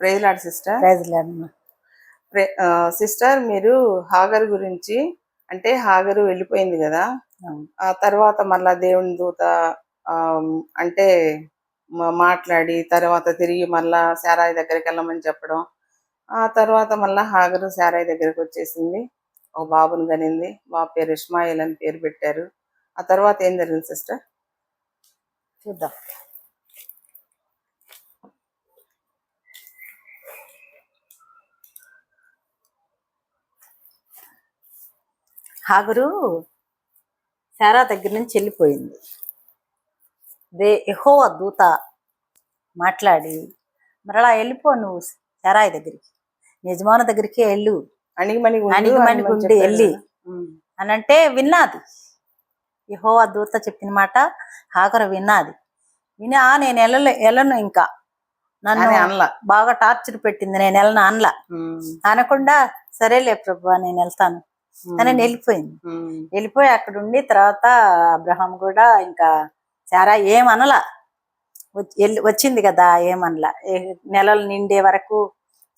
Praise Lord sister ప్రైజ్లాడమ్మా ప్రే- ఆ, సిస్టర్ మీరు హాగర్ గురించి అంటే హాగరు వెళ్ళిపోయింది కదా. ఆ తర్వాత మళ్ళా దేవుని దూత అంటే మాట్లాడి తర్వాత తిరిగి మళ్ళా శారాయి దగ్గరికి వెళ్ళమని చెప్పడం ఆ తర్వాత మళ్ళా హాగరు శారాయి దగ్గరికి వచ్చేసింది. ఒక బాబుని కనింది. బాబు పేరు ఇస్మాయిల్ అని పేరు పెట్టారు. ఆ తర్వాత ఏం జరిగింది సిస్టర్ చూద్దాం. హాగరు శారా దగ్గర నుంచి వెళ్ళిపోయింది. దే ఎహోవ దూత మాట్లాడి మరలా వెళ్ళిపో నువ్వు శారాయి దగ్గరికి. యజమాని దగ్గరికి వెళ్ళు. అణిగిమణిగి ఉండు అణిగిమణిగి అని ఉండి చెప్పారు వెళ్ళి. అని అంటే విన్నాది. యెహోవా దూత చెప్పిన మాట హాగరు విన్నాది. విని ఆ నేను వెళ్ళలే వెళ్ళను ఇంకా. నన్ను అని అనలా. బాగా టార్చర్ పెట్టింది నేను వెళ్ళను అనలా. అనకుండా సరేలే ప్రభు నేను వెళ్తాను. అని వెళ్ళిపోయింది. వెళ్ళిపోయి అక్కడ ఉండి తర్వాత అబ్రహాం కూడా ఇంకా సారా ఏమనలా. వెళ్ళి- వచ్చింది కదా ఏమనలా. నెలలు నిండే వరకు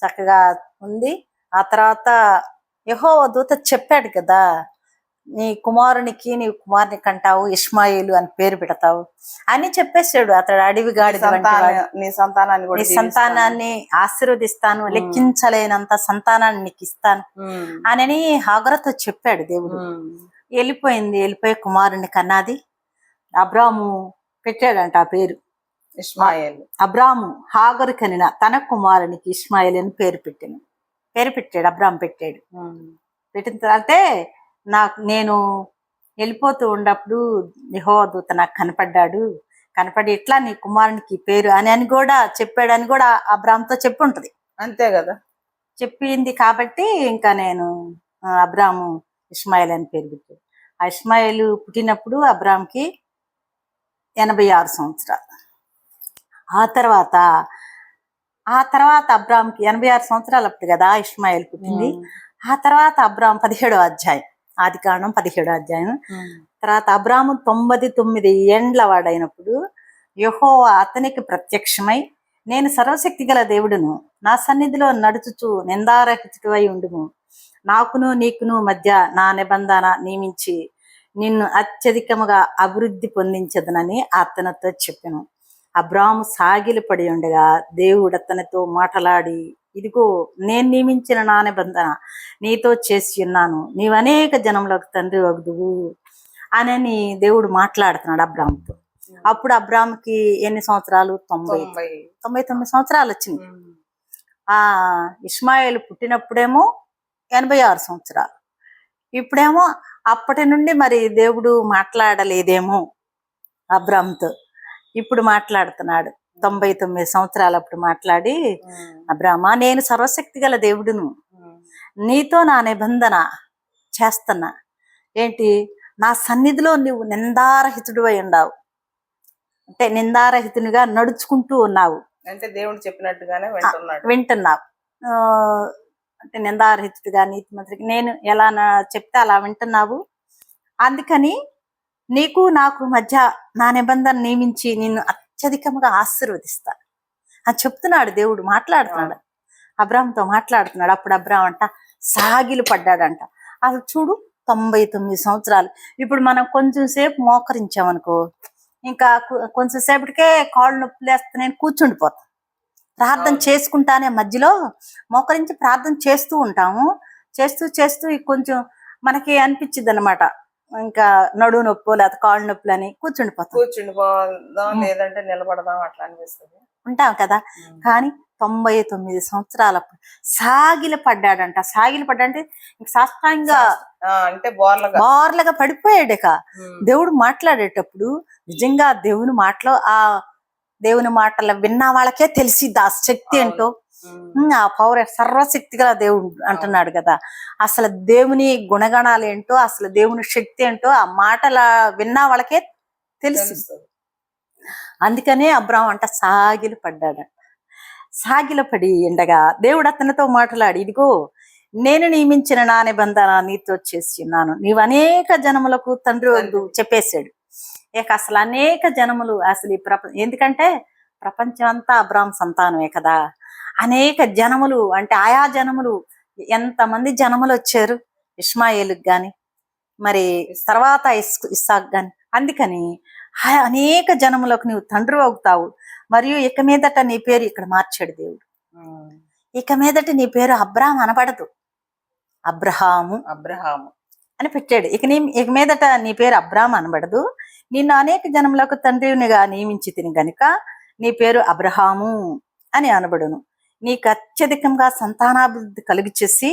చక్కగా ఉంది. ఆ తర్వాత యహో దూత చెప్పాడు కదా నీ కుమారునికి నీ కుమారుని కంటావు ఇస్మాయిలు అని పేరు పెడతావు అని చెప్పేశాడు అతడు అడవి. సంతాన- నీ సంతానాన్ని నీ. సంతానాన్ని ఆశీర్వదిస్తాను లెక్కించలేనంత సంతానాన్ని నీకు ఇస్తాను. అని హాగరతో చెప్పాడు దేవుడు. వెళ్ళిపోయింది వెళ్ళిపోయి కుమారుని కన్నాది అబ్రాము పెట్టాడంట ఆ పేరు ఇస్మాయిల్ అబ్రాము హాగరు కనిన తన కుమారునికి ఇస్మాయిల్ అని పేరు పెట్టాను పేరు పెట్టాడు అబ్రాము పెట్టాడు. పెట్టిన తర్వాత నాకు నేను వెళ్ళిపోతూ ఉన్నప్పుడు దూత నాకు కనపడ్డాడు. కనపడి ఇట్లా నీ కుమారునికి పేరు అని అని కూడా చెప్పాడు అని కూడా అబ్రామ్తో చెప్పి ఉంటది అంతే కదా? చెప్పింది కాబట్టి ఇంకా నేను అబ్రాము ఇస్మాయిల్ అని పేరు పెట్టాడు. ఆ ఇస్మాయిల్ పుట్టినప్పుడు అబ్రామ్కి ఎనభై ఆరు సంవత్సరాలు. ఆ తర్వాత ఆ తర్వాత అబ్రామ్కి ఎనభై ఆరు సంవత్సరాలు అప్పుడు కదా ఇస్మాయిల్ పుట్టింది. ఆ తర్వాత అబ్రామ్ పదిహేడో అధ్యాయం. ఆది కాండం పదిహేడో అధ్యాయం. తర్వాత అబ్రాము తొంభై తొమ్మిది ఏండ్ల వాడైనప్పుడు యెహోవా అతనికి ప్రత్యక్షమై నేను సర్వశక్తి గల దేవుడును నా సన్నిధిలో నడుచుచు నిందారహితుడు అయి ఉండుము. నాకును నీకును మధ్య నా నిబంధన నియమించి నిన్ను అత్యధికముగా అభివృద్ధి పొందించదనని అతనితో చెప్పాను. అబ్రాము సాగిలి పడి ఉండగా దేవుడు అతనితో మాటలాడి ఇదిగో నేను నియమించిన నా నిబంధన. నీతో చేసి ఉన్నాను. నీవు అనేక జనములకు తండ్రి వగుదువు అని దేవుడు మాట్లాడుతున్నాడు అబ్రామ్తో. అప్పుడు అబ్రామ్కి ఎన్ని సంవత్సరాలు? తొంభై తొంభై. తొమ్మిది సంవత్సరాలు వచ్చింది. ఆ ఇస్మాయిల్ పుట్టినప్పుడేమో ఎనభై ఆరు సంవత్సరాలు. ఇప్పుడేమో అప్పటి నుండి మరి దేవుడు మాట్లాడలేదేమో అబ్రామ్తో. ఇప్పుడు మాట్లాడుతున్నాడు. తొంభై తొమ్మిది సంవత్సరాలు అప్పుడు మాట్లాడి. అబ్రామా నేను సర్వశక్తి గల దేవుడును. నీతో నా నిబంధన చేస్తున్నా. ఏంటి? నా సన్నిధిలో నువ్వు నిందారహితుడు అయి ఉన్నావు. అంటే నిందారహితునిగా నడుచుకుంటూ ఉన్నావు. అంటే దేవుడు చెప్పినట్టుగానే వింటున్నావు. అంటే నిందారహితుడిగా నీతిమంతుడిగా నేను ఎలా నా- చెప్తే అలా వింటున్నావు. అందుకని నీకు నాకు మధ్య నా నిబంధన నియమించి నిన్ను అత్యధికంగా ఆశీర్వదిస్తా అని చెప్తున్నాడు దేవుడు మాట్లాడుతున్నాడు. అబ్రామ్తో మాట్లాడుతున్నాడు. అప్పుడు అబ్రామ్ అంట సాగిలు పడ్డాడంట. అసలు చూడు తొంభై తొమ్మిది సంవత్సరాలు. ఇప్పుడు మనం కొంచెం సేపు మోకరించామనుకో ఇంకా కొంచెం సేపటికే కాళ్ళు నొప్పులు వేస్తే నేను కూర్చుండిపోతాను. ప్రార్థన. చేసుకుంటానే మధ్యలో మోకరించి ప్రార్థన చేస్తూ ఉంటాము. చేస్తూ చేస్తూ కొంచెం మనకి అనిపించింది అనమాట ఇంకా నడువు నొప్పు లేకపోతే కాళ్ళు నొప్పులు అని కూర్చుండిపోతాం. కూర్చుండి పోదాం లేదంటే నిలబడదాం అట్లా అనిపిస్తుంది. ఉంటాం కదా? కానీ తొంభై తొమ్మిది సంవత్సరాలప్పుడు సాగిల పడ్డాడంట. సాగిల పడ్డాడంటే ఇంక సాష్టాంగా అంటే బోర్లగా. బార్లుగా పడిపోయాడు ఇక ఉమ్. దేవుడు మాట్లాడేటప్పుడు నిజంగా దేవుని మాటలో ఆ దేవుని మాటలు విన్న వాళ్ళకే తెలిసిద్ది ఆ శక్తి ఏంటో. ఆ పౌర సర్వశక్తి గల దేవుడు అంటున్నాడు కదా. అసలు దేవుని గుణగణాలు ఏంటో అసలు దేవుని శక్తి ఏంటో ఆ మాటల విన్న వాళ్ళకే తెలుసు. అందుకనే అబ్రాహం అంట సాగిలు పడ్డాడంట సాగిల పడి ఉండగా దేవుడు అతనితో మాట్లాడి ఇదిగో నేను నియమించిన నా నిబంధన నీతో చేసి ఉన్నాను. నీవు అనేక జనములకు తండ్రి వద్దు చెప్పేశాడు. ఇక అసలు అనేక జనములు అసలు ఈ ప్రప ఎందుకంటే ప్రపంచం అంతా అబ్రాహం సంతానమే కదా. అనేక జనములు అంటే ఆయా జనములు ఎంతమంది జనములు వచ్చారు? ఇస్మాయిల్కి గాని మరి తర్వాత ఇస్- ఇస్సాక్ గాని. అందుకని అనేక జనములకు నీవు తండ్రి అవుతావు. మరియు ఇక మీదట నీ పేరు ఇక్కడ మార్చాడు దేవుడు. ఇక మీదట నీ పేరు అబ్రాహం అనబడదు. అబ్రహాము అబ్రహాము. అని పెట్టాడు. ఇక నీ ఇక మీదట నీ పేరు అబ్రాహం అనబడదు. నిన్ను అనేక జనములకు తండ్రినిగా నియమించి తిని గనుక నీ పేరు అబ్రహాము అని అనబడును. నీకు అత్యధికంగా సంతానాభివృద్ధి కలిగి చేసి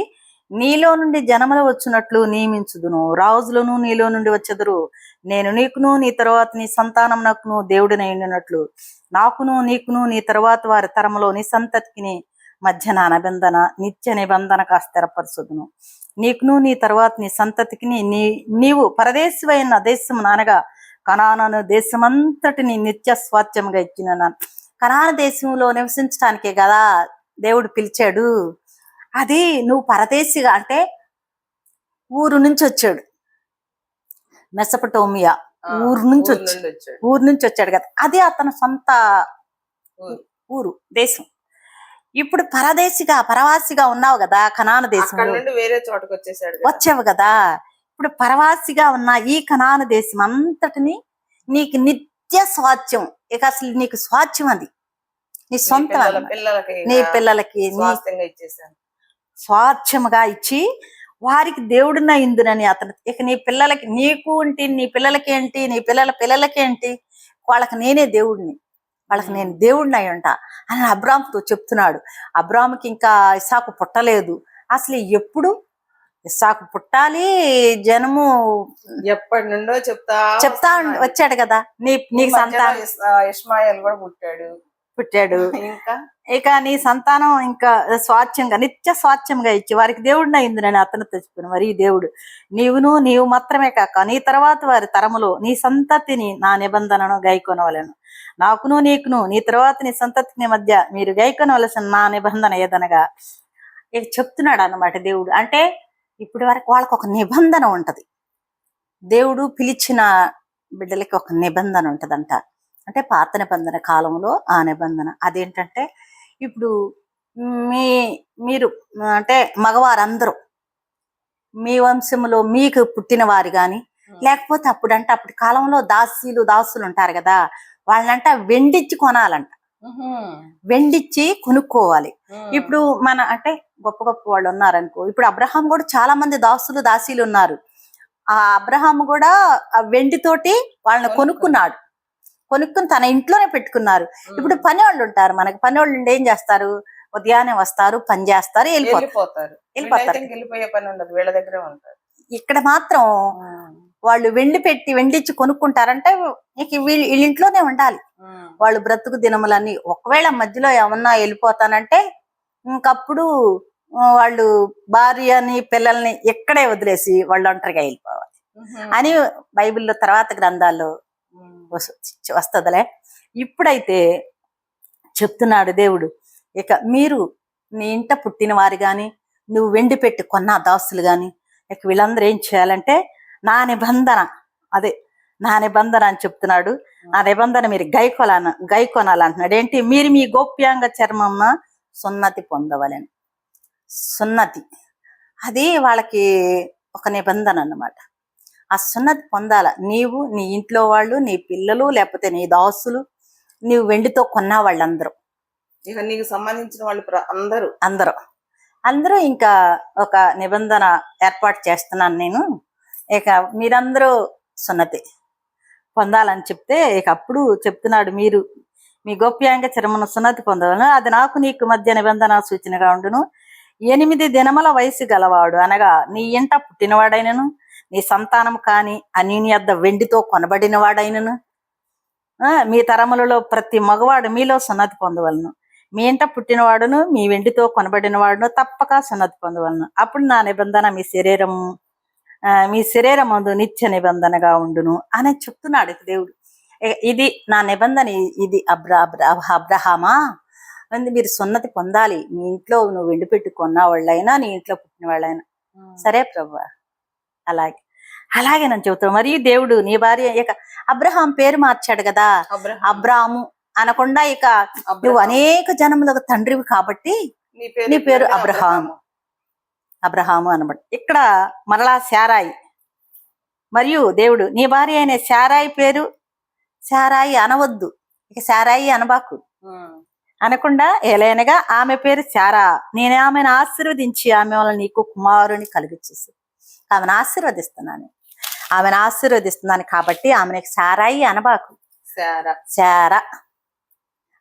నీలో నుండి జనములు వచ్చినట్లు నియమించుదును. రాజులను నీలో నుండి వచ్చెదరు. నేను నీకును నీ తర్వాత నీ సంతానం నాకును దేవుడిని ఉండినట్లు. నాకును నీకును నీ తర్వాత వారి తరములో నీ సంతతికి మధ్య నా నిబంధన నిత్య నిబంధనగా స్థిరపరచుదును నీకును నీ తర్వాత నీ సంతతికి నీ నీవు పరదేశమైన దేశం నానగా కనానను దేశమంతటిని నిత్య స్వాస్థ్యముగా ఇచ్చిన కనాన దేశంలో నివసించడానికే కదా దేవుడు పిలిచాడు అది నువ్వు పరదేశిగా అంటే ఊరు నుంచి వచ్చాడు. మెసపటోమియా ఊరు నుంచి వచ్చి ఊరు నుంచి వచ్చాడు కదా. అది అతని సొంత ఊరు. దేశం. ఇప్పుడు పరదేశిగా పరవాసిగా ఉన్నావు కదా కనాన నుండి వేరే చోటకు వచ్చేసాడు. వచ్చావు కదా. ఇప్పుడు పరవాసిగా ఉన్న ఈ కనాన దేశం అంతటిని నీకు నిత్య స్వాస్థ్యం ఇక అసలు నీకు స్వాస్థ్యం అది. నీ సొంతం. పిల్లలకి నీ పిల్లలకి ఇచ్చేసాను స్వార్థ్యముగా ఇచ్చి వారికి దేవుడిన ఇందునని అతను ఇక నీ పిల్లలకి నీకు ఏంటి నీ పిల్లలకి ఏంటి నీ పిల్లల పిల్లలకి ఏంటి? వాళ్ళకి నేనే దేవుడిని. వాళ్ళకి నేను దేవుడిని అయి ఉంటా అని అబ్రామ్తో చెప్తున్నాడు. అబ్రామ్కి ఇంకా ఇసాకు పుట్టలేదు. అసలు ఎప్పుడు ఇసాకు పుట్టాలి జనము ఎప్పటి నుండో చెప్తా చెప్తా. వచ్చాడు కదా. నీ నీకు సంతానం. ఇస్- ఆ, ఇష్మాయిల్ కూడా పుట్టాడు. పుట్టాడు. ఇంకా? ఇక నీ సంతానం ఇంకా స్వాచ్యంగా నిత్య స్వాచ్యంగా ఇచ్చి వారికి దేవుడిని అయిందని అతను తెచ్చుకుని మరి దేవుడు నీవును నీవు మాత్రమే కాక నీ తర్వాత వారి తరములో నీ సంతతిని నా నిబంధనను గైకొనవలను. నాకును నీకును నీ తర్వాత నీ సంతతిని మధ్య మీరు గైకొనవలసిన నా నిబంధన ఏదనగా ఇక చెప్తున్నాడు అన్నమాట దేవుడు. అంటే ఇప్పటి వరకు వాళ్ళకి ఒక నిబంధన ఉంటది. దేవుడు పిలిచిన బిడ్డలకి ఒక నిబంధన ఉంటదంట. అంటే పాత నిబంధన కాలంలో ఆ నిబంధన. అదేంటంటే ఇప్పుడు మీ మీరు అంటే మగవారందరూ మీ వంశంలో మీకు పుట్టిన వారు గాని లేకపోతే అప్పుడంటే అప్పటి కాలంలో దాసీలు దాసులు ఉంటారు కదా వాళ్ళంట వెండిచ్చి కొనాలంట. వెండిచ్చి కొనుక్కోవాలి. ఇప్పుడు మన అంటే గొప్ప గొప్ప వాళ్ళు ఉన్నారనుకో ఇప్పుడు అబ్రహాం కూడా చాలా మంది దాసులు దాసీలు ఉన్నారు. ఆ అబ్రహాం కూడా ఆ వెండితోటి వాళ్ళని కొనుక్కున్నాడు. కొనుక్కుని తన ఇంట్లోనే పెట్టుకున్నారు. ఇప్పుడు పని వాళ్ళు ఉంటారు మనకి. పని వాళ్ళు ఏం చేస్తారు? ఉదయాన్నే వస్తారు పని చేస్తారు వెళ్ళిపోతారు. వెళ్ళిపోతారు. వెళ్ళిపోయే పని ఉండదు. వీళ్ళ దగ్గరే ఉంటారు. ఇక్కడ మాత్రం వాళ్ళు వెండి పెట్టి వెండిచ్చి కొనుక్కుంటారంటే ఇక వీళ్ళు వీళ్ళ ఇంట్లోనే ఉండాలి. వాళ్ళు బ్రతుకు దినములన్నీ ఒకవేళ మధ్యలో ఏమన్నా వెళ్ళిపోతానంటే ఇంకప్పుడు వాళ్ళు భార్యని పిల్లల్ని ఇక్కడే వదిలేసి వాళ్ళు ఒంటరిగా వెళ్ళిపోవాలి. అని బైబిల్లో తర్వాత గ్రంథాల్లో వస్తదిలే. ఇప్పుడైతే చెప్తున్నాడు దేవుడు ఇక మీరు నీ ఇంట పుట్టిన వారు గాని నువ్వు వెండి పెట్టి కొన్న దాసులు గాని ఇక వీళ్ళందరూ ఏం చేయాలంటే నా నిబంధన అదే నా నిబంధన అని చెప్తున్నాడు. ఆ. నిబంధన మీరు గైకొలాన గైకొనాలంటున్నాడు ఏంటి? మీరు మీ గోప్యాంగ చర్మమ్మ సున్నతి పొందవలని. సున్నతి. అది వాళ్ళకి ఒక నిబంధన అన్నమాట. ఆ సున్నతి పొందాల? నీవు నీ ఇంట్లో వాళ్ళు నీ పిల్లలు లేకపోతే నీ దాసులు నీవు వెండితో కొన్న వాళ్ళందరూ. ఇక నీకు సంబంధించిన వాళ్ళు అందరూ. అందరూ. అందరూ ఇంకా ఒక నిబంధన ఏర్పాటు చేస్తున్నాను నేను. ఇక మీరందరూ సున్నతి పొందాలని చెప్తే ఇక అప్పుడు చెప్తున్నాడు మీరు. మీ గోప్యాంగ చర్మను సున్నతి పొందవలను. అది నాకు నీకు మధ్య నిబంధన సూచనగా ఉండును. ఎనిమిది దినముల వయసు గలవాడు అనగా నీ ఇంట పుట్టినవాడైనను. నీ సంతానం కాని యొద్ద వెండితో కొనబడిన వాడైనను ఆ, మీ తరములలో ప్రతి మగవాడు మీలో సున్నతి పొందవలను. మీ ఇంట పుట్టినవాడును మీ వెండితో కొనబడిన వాడును తప్పక సున్నతి పొందవలను. అప్పుడు నా నిబంధన మీ శరీరం మీ శరీరం అందు నిత్య నిబంధనగా ఉండును అని చెప్తున్నాడు దేవుడు. ఇది నా నిబంధన ఇది అబ్రా అబ్రా అబ్రహామా? అంది మీరు సున్నతి పొందాలి. మీ ఇంట్లో నువ్వు వెండి పెట్టి కొన్న వాళ్ళైనా నీ ఇంట్లో పుట్టిన వాళ్ళైనా సరే ప్రభు. అలాగే. అలాగే నేను చెబుతాను మరియు దేవుడు నీ భార్య ఇక అబ్రహాం పేరు మార్చాడు కదా. అబ్రాము అనకుండా ఇక నువ్వు అనేక జనములకు తండ్రివి కాబట్టి నీ పేరు నీ పేరు ఎప్పుడంటే అబ్రహాం. అబ్రహాము. అనబడి ఇక్కడ మరలా శారాయి. మరియు దేవుడు నీ భార్య అయిన శారాయి పేరు శారాయి అనవద్దు. ఇక శారాయి అనబాకు. అనకుండా ఏలైనగా ఆమె పేరు శారా. నేను ఆమెను ఆశీర్వదించి ఆమె వల్ల నీకు కుమారుని కలిగించేసి ఆమెను ఆశీర్వదిస్తున్నాను. ఆమెను ఆశీర్వదిస్తున్నాను కాబట్టి ఆమెను శారాయి అనబాకు.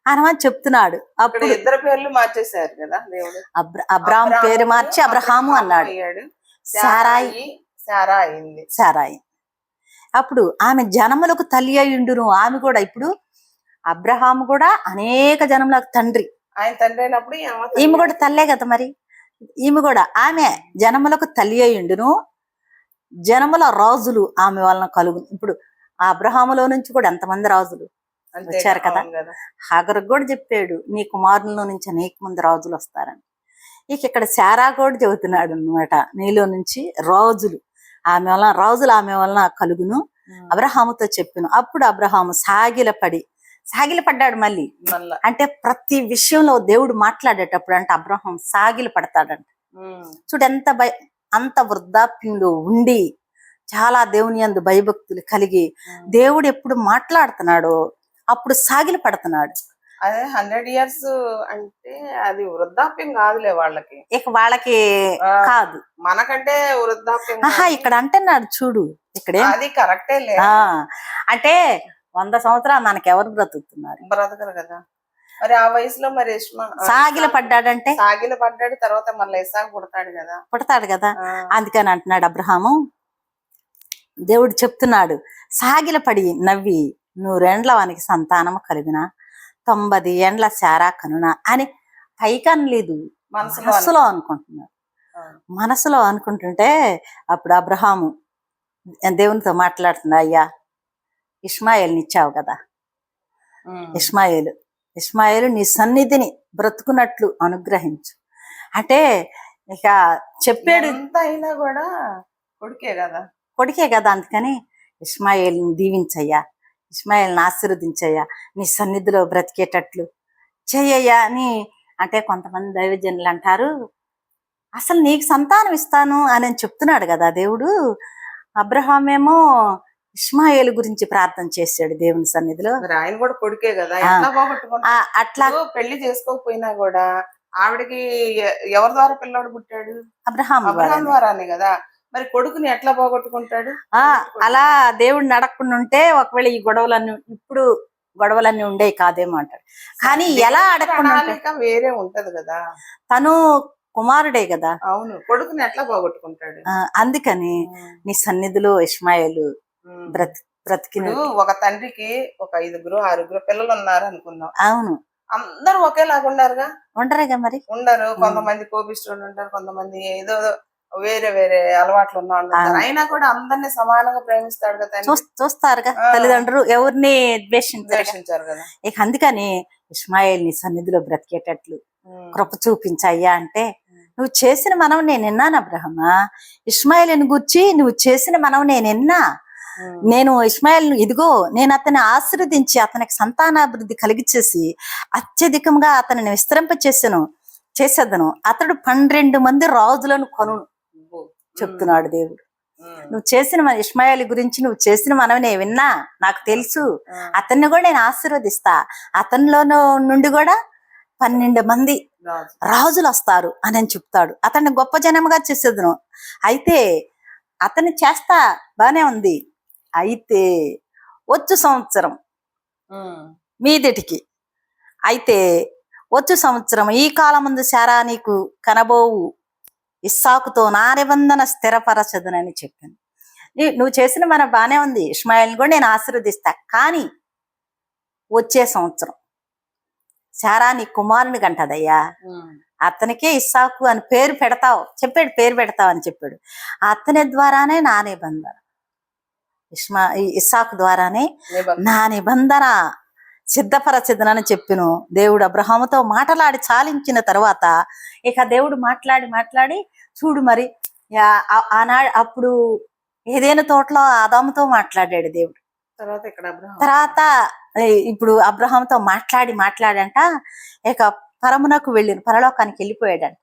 అనమని చెప్తున్నాడు. అప్పుడు ఇద్దరు పేర్లు మార్చేశారు కదా అబ్రాహం పేరు మార్చి అబ్రహాము అన్నాడు. శారా అయింది సారాయి అప్పుడు ఆమె జనములకు తల్లి అయ్యుండును ఆమె కూడా ఇప్పుడు అబ్రహాము కూడా అనేక జనములకు తండ్రి. ఆయన తండ్రి అయినప్పుడు ఈమె కూడా తల్లే కదా మరి? ఈమె కూడా ఆమె జనములకు తల్లి అయ్యుండును జనముల రాజులు ఆమె వలన కలుగు ఇప్పుడు ఆ అబ్రహాములో నుంచి కూడా ఎంతమంది రాజులు వచ్చారు కదా. హాగరకు కూడా చెప్పాడు నీ కుమారుల నుంచి అనేక మంది రాజులు వస్తారని. ఇక ఇక్కడ శారా కూడా చెబుతున్నాడు అనమాట నీలో నుంచి రాజులు. ఆమె వలన రాజులు ఆమె వలన కలుగును. అబ్రహాముతో చెప్పాను. అప్పుడు అబ్రహాము సాగిలపడి సాగిలపడ్డాడు మళ్ళీ. మళ్ళా. అంటే ప్రతి విషయంలో దేవుడు మాట్లాడేటప్పుడు అంటే అబ్రహాం సాగిల పడతాడంట. చూడు ఎంత భయ అంత వృద్ధాప్యంలో ఉండి చాలా దేవుని యందు భయభక్తులు కలిగి ఉమ్. దేవుడు ఎప్పుడు మాట్లాడుతున్నాడో అప్పుడు సాగిల పడుతున్నాడు. అదే హండ్రెడ్ ఇయర్స్ అంటే అది వృద్ధాప్యం కాదులే వాళ్ళకి. ఇక వాళ్ళకి కాదు. మనకంటే వృద్ధాప్యం ఆహా ఇక్కడ అంటున్నాడు చూడు ఇక్కడే. అది కరెక్టే లే. అంటే వంద సంవత్సరాలు మనకెవరు బ్రతుకుతున్నారు? బ్రతకరు కదా. మరి ఆ వయసులో మరి సాగిల పడ్డాడంటే? సాగిల పడ్డాడు తర్వాత మళ్ళీ ఇసాకు పుడతాడు కదా. పుడతాడు కదా. అందుకని అంటున్నాడు అబ్రహాము దేవుడు చెప్తున్నాడు సాగిల పడి నవ్వి నూరేండ్ల వానికి సంతానము కలిగిన తొంభై ఏండ్ల శారా కనున అని పైకన్ లేదు మనసులో అనుకుంటున్నాడు. మనసులో అనుకుంటుంటే అప్పుడు అబ్రహాము దేవునితో మాట్లాడుతున్నా అయ్యా ఇస్మాయిల్ని ఇచ్చావు కదా. ఇస్మాయిలు ఇస్మాయిలు నీ సన్నిధిని బ్రతుకున్నట్లు అనుగ్రహించు. అంటే ఇక చెప్పాడు ఎంత అయినా కూడా కొడుకే కదా. కొడుకే కదా అందుకని ఇస్మాయిల్ని దీవించయ్యా ఇస్మాయిల్ని ఆశీర్వదించయ్యా నీ సన్నిధిలో బ్రతికేటట్లు చెయ్యయ్యా అని అంటే కొంతమంది దైవజనులు అంటారు అసలు నీకు సంతానం ఇస్తాను అని చెప్తున్నాడు కదా దేవుడు. అబ్రహాం ఏమో ఇస్మాయిల్ గురించి ప్రార్థన చేశాడు దేవుని సన్నిధిలో. ఆయన కూడా కొడుకే కదా. అట్లా పెళ్ళి చేసుకోకపోయినా కూడా ఆవిడకి ఎవరి ద్వారా పిల్లోడు పుట్టాడు? అబ్రహాం అబ్రహాం ద్వారా ద్వారానే కదా. మరి కొడుకుని ఎట్లా పోగొట్టుకుంటాడు? ఆ అలా దేవుడు నడకుండా ఉంటే ఒకవేళ ఈ గొడవలన్నీ ఇప్పుడు గొడవలన్నీ ఉండేవి కాదేమో అంటాడు. కానీ ఎలా అడగకుండా ప్రణాళిక వేరే ఉంటది కదా. తను కుమారుడే కదా. అవును. కొడుకుని ఎట్లా పోగొట్టుకుంటాడు? అందుకని నీ సన్నిధిలో ఇస్మాయిల్ బ్రతికిన ఇప్పుడు ఒక తండ్రికి ఒక ఐదుగురు ఆరుగురు పిల్లలు ఉన్నారు అనుకుందాం. అవును. అందరూ ఒకేలాగా ఉన్నారుగా ఉండరేగా మరి? ఉండరు. కొంతమంది కోపిస్టులు ఉంటారు కొంతమంది ఏదో వేరే వేరే అలవాట్లు ఉన్న. అయినా కూడా అందరినీ సమానంగా ప్రేమిస్తాడు కదా తండ్రి. చూస్- చూస్తారుగా. ఆ. తల్లిదండ్రులు ఎవరిని ద్వేషించరు కదా. ఇక అందుకని ఇస్మాయిల్ నీ సన్నిధిలో బ్రతికేటట్లు. కృప చూపించయ్యా అంటే నువ్వు చేసిన మనం నేను విన్నాను అబ్రహమా ఇస్మాయిల్ని గుర్చి నువ్వు చేసిన మనం నేను విన్నా. నేను ఇస్మాయిల్ ఇదిగో నేను అతన్ని ఆశీర్వదించి అతనికి సంతానాభివృద్ధి కలిగించేసి అత్యధికంగా అతనిని విస్తరింప చేసాను చేసేదను. అతడు పన్నెండు మంది రాజులను కొను. చెప్తున్నాడు దేవుడు. నువ్వు చేసిన మన ఇస్మాయిల్ గురించి నువ్వు చేసిన మనవి నేను విన్నా నాకు తెలుసు. అతన్ని కూడా నేను ఆశీర్వదిస్తా. అతనిలో నుండి కూడా పన్నెండు మంది రాజు. రాజులు వస్తారు అని అని చెప్తాడు. అతన్ని గొప్ప జనముగా చేసేదను. అయితే అతన్ని చేస్తా బానే ఉంది. అయితే వచ్చు సంవత్సరం. మీదిటికి. అయితే వచ్చు సంవత్సరం ఈ కాలం ముందు శారా నీకు కనబోవు. ఇస్సాకుతో నా నిబంధన స్థిరపరచదునని చెప్పాను. నీ- నువ్వు చేసిన మన బానే ఉంది. ఇస్మాయిల్ని కూడా నేను ఆశీర్వదిస్తా. కానీ వచ్చే సంవత్సరం శారా నీ కుమారుని గంటదయ్యా ఉమ్. అతనికే ఇస్సాకు అని పేరు పెడతావు. చెప్పాడు పేరు పెడతావు అని చెప్పాడు. అతని ద్వారానే నా నిబంధన. ఇస్మా ఇస్సాకు ద్వారానే. నా నిబంధన సిద్ధపరచదనని చెప్పిను దేవుడు అబ్రహాముతో మాటలాడి చాలించిన తర్వాత ఇక దేవుడు మాట్లాడి మాట్లాడి చూడు మరి ఆనాడు అప్పుడు ఏదైనా తోటలో ఆదాముతో మాట్లాడాడు దేవుడు తర్వాత ఇక్కడ తర్వాత ఇప్పుడు అబ్రహాంతో మాట్లాడి మాట్లాడంట ఇక పరమునకు వెళ్ళిన పరలోకానికి వెళ్ళిపోయాడంట.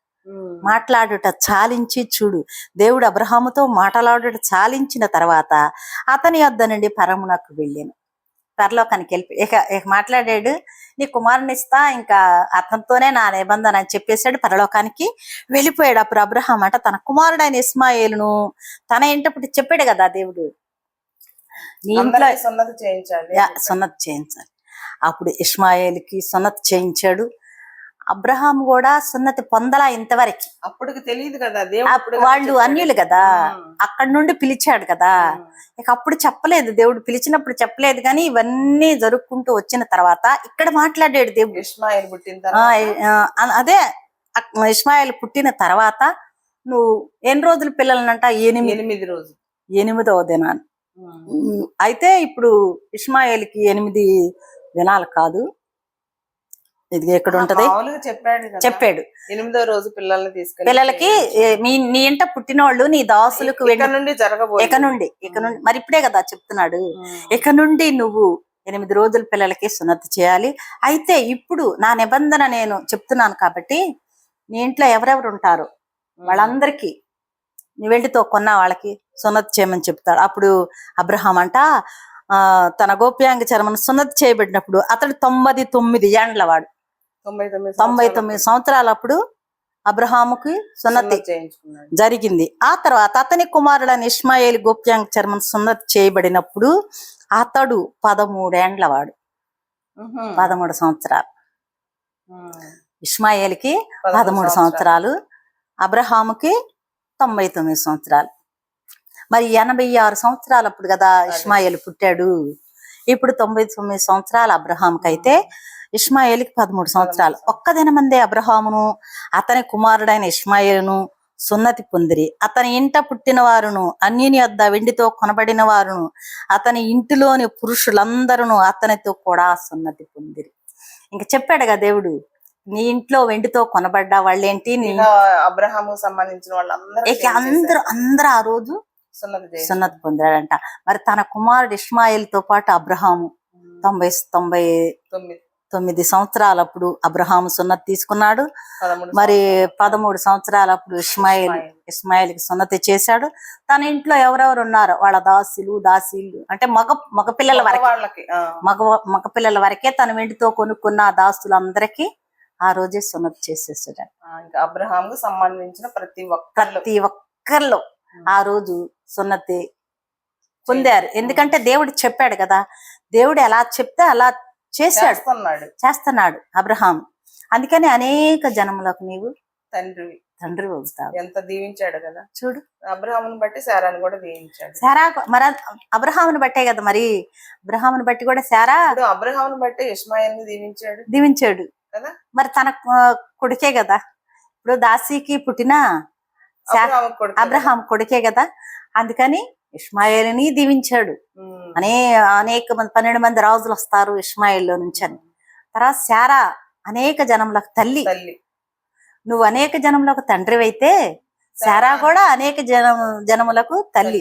మాట్లాడుట చాలించి చూడు. దేవుడు అబ్రహాముతో మాట్లాడుట చాలించిన తర్వాత అతని యొద్ద నుండి పరమునకు వెళ్ళాను. పరలోకానికి వెళ్ళి ఇక ఇక మాట్లాడాడు నీ కుమారుని ఇస్తా ఇంకా అతనితోనే నా నిబంధన అని చెప్పేశాడు పరలోకానికి. వెళ్ళిపోయాడు అప్పుడు అబ్రహాం అంట. తన కుమారుడైన ఇస్మాయిల్ను తన ఇంటప్పుడు చెప్పాడు కదా దేవుడు. నీ ఇంట్లో సున్నతి చేయించాలి సున్నత్ చేయించాలి. అప్పుడు ఇస్మాయిల్కి సున్నత్ చేయించాడు. అబ్రహాం కూడా సున్నతి పొందలా ఇంతవరకు. అప్పటికి తెలియదు కదా అప్పుడు వాళ్ళు. అన్యులు కదా. అక్కడి నుండి పిలిచాడు కదా. ఇక అప్పుడు చెప్పలేదు దేవుడు పిలిచినప్పుడు చెప్పలేదు కానీ ఇవన్నీ జరుపుకుంటూ వచ్చిన తర్వాత ఇక్కడ మాట్లాడాడు దేవుడు. ఇష్మాయిల్ పుట్టిన అదే ఇస్మాయిల్ పుట్టిన తర్వాత నువ్వు ఎన్ని రోజులు పిల్లలనంట? ఎనిమిది. ఎనిమిది రోజు ఎనిమిదవ దినాన్ని అయితే ఇప్పుడు ఇస్మాయిల్కి ఎనిమిది దినాలు కాదు. ఇది ఎక్కడ ఉంటది చెప్పాడు ఎనిమిదో రోజు పిల్లల్ని తీసుకెళ్ళి పిల్లలకి మీ నీ ఇంట పుట్టినోళ్ళు నీ దాసులకు వెండి నుండి జరగబోయే ఇక నుండి ఇక నుండి. మరి ఇప్పుడే కదా చెప్తున్నాడు. ఇక నుండి నువ్వు ఎనిమిది రోజులు పిల్లలకి సున్నతి చేయాలి. అయితే ఇప్పుడు నా నిబంధన నేను చెప్తున్నాను కాబట్టి నీ ఇంట్లో ఎవరెవరు ఉంటారు వాళ్ళందరికీ నీ వెండితో కొన్న వాళ్ళకి సున్నతి చేయమని చెప్తాడు. అప్పుడు అబ్రహాం అంట ఆ తన గోప్యాంగ చర్మను సున్నతి చేయబడినప్పుడు అతడు తొంభై తొమ్మిది ఏండ్ల వాడు తొంభై తొమ్మిది సంవత్సరాలు సంవత్సరాలప్పుడు అబ్రహాముకి సున్నతి జరిగింది. ఆ తర్వాత అతని కుమారుడైన ఇస్మాయిల్ గోప్యాంగ చర్మం సున్నతి చేయబడినప్పుడు అతడు పదమూడేండ్ల వాడు. పదమూడు సంవత్సరాలు. ఇస్మాయిల్కి పదమూడు సంవత్సరాలు. అబ్రహాముకి తొంభై తొమ్మిది సంవత్సరాలు. మరి ఎనభై ఆరు సంవత్సరాలు అప్పుడు కదా ఇస్మాయిల్ పుట్టాడు. ఇప్పుడు తొంభై తొమ్మిది సంవత్సరాలు అబ్రహాంకి అయితే ఇస్మాయిల్కి పదమూడు సంవత్సరాలు. ఒక్క దినమందే అబ్రహామును అతని కుమారుడైన ఇస్మాయిలును సున్నతి పొందిరి. అతని ఇంట పుట్టిన వారును అన్యుని వద్ద వెండితో కొనబడిన వారును అతని ఇంటిలోని పురుషులందరూ అతనితో కూడా సున్నతి పొందిరి. ఇంకా చెప్పాడు కదా దేవుడు నీ ఇంట్లో వెండితో కొనబడ్డ వాళ్ళేంటి? అబ్రహాము సంబంధించిన వాళ్ళందరూ అందరూ అందరూ ఆ రోజు సున్నతి పొందాడంట మరి తన కుమారుడు ఇస్మాయిల్తో పాటు అబ్రహాము. తొంభై తొంభై తొమ్మిది సంవత్సరాలప్పుడు అబ్రహాము సున్నతి తీసుకున్నాడు. మరి. పదమూడు సంవత్సరాలప్పుడు ఇస్మాయిల్ ఇస్మాయిల్. ఇస్మాయిల్కి సున్నతి చేశాడు. తన ఇంట్లో ఎవరెవరు ఉన్నారు? వాళ్ళ దాసులు దాసీలు అంటే మగ మగ పిల్లల వరకే. మగ మగ పిల్లల వరకే తన వెండితో కొనుక్కున్న ఆ దాస్తులందరికీ ఆ రోజే సున్నతి చేసేసాడు. ఆ, ఇంకా అబ్రహాంకు సంబంధించిన ప్రతి ఒక్కళ్ళు. ప్రతి ఒక్కరిలో ఆ. రోజు సున్నతి పొందారు. ఎందుకంటే దేవుడు చెప్పాడు కదా దేవుడు ఎలా చెప్తే అలా చేశాడు చేస్తున్నాడు. అబ్రహాం అందుకని అనేక జనములకు నీవు తండ్రి తండ్రి అవుతావు. ఎంత దీవించాడు కదా. చూడు. అబ్రహాముని బట్టి శారాన్ని కూడా దీవించాడు. శారా మరి అబ్రహాముని బట్టే కదా మరి. అబ్రహాముని బట్టి కూడా శారా అబ్రహాముని బట్టి ఇస్మాయిల్ని దీవించాడు. దీవించాడు. కదా. మరి తన కొడుకే కదా. ఇప్పుడు దాసీకి పుట్టిన అబ్రహాం కొడుకే కదా. అందుకని ఇస్మాయిల్ని దీవించాడు. అనే అనేక మంది పన్నెండు మంది రాజులు వస్తారు ఇస్మాయిల్లో నుంచి అని తర్వాత శారా అనేక జనములకు తల్లి. తల్లి. నువ్వు అనేక జనములకు తండ్రి అయితే శారా కూడా అనేక జనం జనములకు తల్లి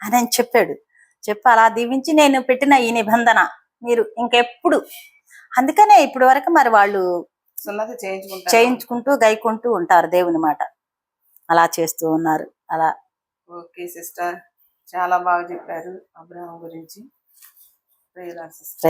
అని చెప్పాడు. చెప్పి అలా దీవించి నేను పెట్టిన ఈ నిబంధన మీరు ఇంకెప్పుడు. అందుకనే ఇప్పటి వరకు మరి వాళ్ళు చేయించుకుంటూ గైకుంటూ ఉంటారు దేవుని మాట. అలా చేస్తూ ఉన్నారు. అలా. Okay sister. చాలా బాగా చెప్పారు అబ్రహం గురించి. Prayer sister